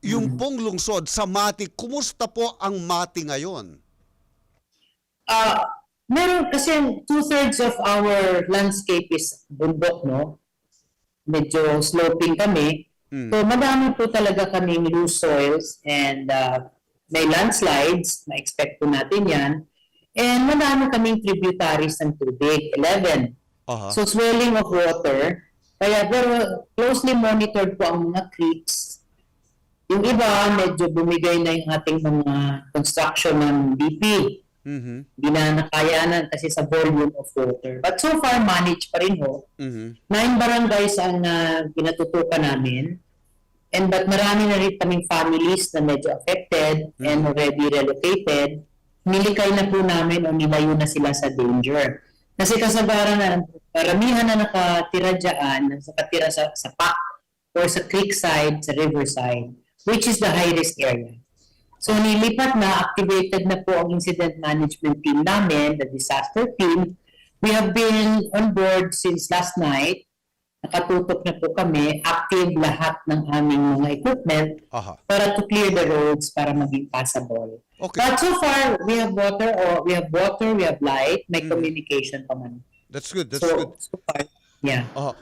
yung pong lungsod sa Mati, kumusta po ang Mati ngayon? Ah, meron kasi two-thirds of our landscape is bundok, no? Medyo sloping kami. Mm. So, madami po talaga kaming loose soils and uh, may landslides, na-expect po natin yan. And madami kaming tributaries ng tubig, 11. Aha. So, swelling of water. Kaya, pero closely monitored po ang mga creeks. Yung iba, medyo bumigay na yung ating mga construction ng BP Mhm. hindi na nakayanan kasi sa volume of water. But so far, managed pa rin ho. Mhm. Nine barangays ang uh, ginatutukan namin. And but marami na rin kaming families na medyo affected and already relocated. Nilikay na po namin o nilayo na sila sa danger. Kasi kasagaran na, karamihan na nakatira dyan, nakatira sa, sa PAC or sa creek side, sa riverside, which is the high-risk area. So nilipat na, activated na po ang incident management team namin, the disaster team. We have been on board since last night. Nakatutok na po kami, active lahat ng aming mga equipment Aha. para to clear the roads para maging passable. Okay. But so far, we have water, or we have water, we have light, may Mm. communication pa man. That's good. That's so, good. so far, yeah. Aha.